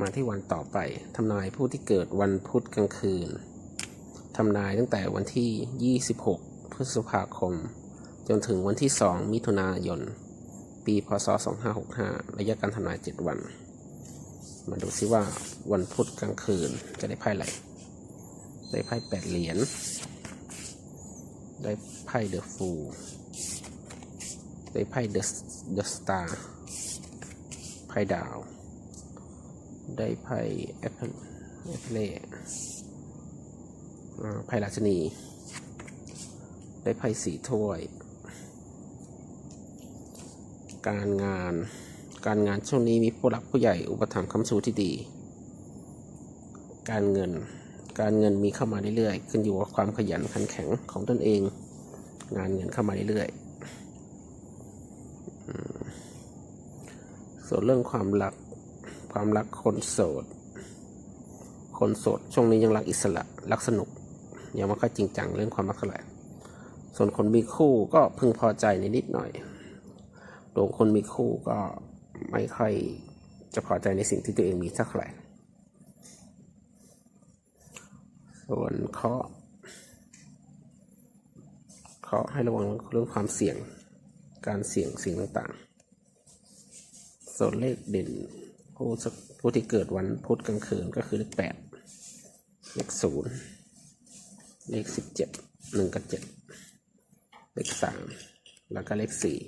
มาที่วันต่อไปทำนายผู้ที่เกิดวันพุธกลางคืนทำนายตั้งแต่วันที่ 26 พฤษภาคม จนถึงวันที่ 2 มิถุนายน ปีพศ 2565 ระยะการทำนาย 7 วัน มาดูซิว่าวันพุธกลางคืนจะได้ไพ่อะไร ได้ไพ่แปดเหรียญ ได้ไพ่เดอะฟูลได้ไพ่เดอะเดอะสตาร์ไพ่ดาว ได้ไพ่แอปเปิลแอปเปิลไพ่ราชนี ได้ไพ่สีถ้วย การงาน การงานช่วงนี้มีผู้หลักผู้ใหญ่อุปถัมภ์คำชูที่ดี การเงิน การเงินมีเข้ามาเรื่อยๆ ขึ้นอยู่กับความขยันขันแข็งของตนเอง งานเงินเข้ามาเรื่อยๆ ส่วนเรื่องความรัก ความรักคนโสด คนโสด ช่วงนี้ยังรักอิสระรักสนุก ยังไม่ค่อยจริงจังเรื่องความรักเท่าไหร่ส่วนคนมีคู่ก็พึงพอใจในนิดหน่อยโดยคนมีคู่ก็ไม่ค่อยจะพอใจในสิ่งที่ตัวเองมีสักเท่าไหร่ส่วนเคาะเคาะให้ระวังเรื่องความเสี่ยง การเสี่ยงสิ่งต่างๆ ส่วนเลขเด่น ผู้ผู้ที่เกิดวันพุธกลางคืนก็คือเลขแปดเลขศูนย์เลขสิบเจ็ดหนึ่งกับเจ็ดเลขสามแล้วก็เลขสี่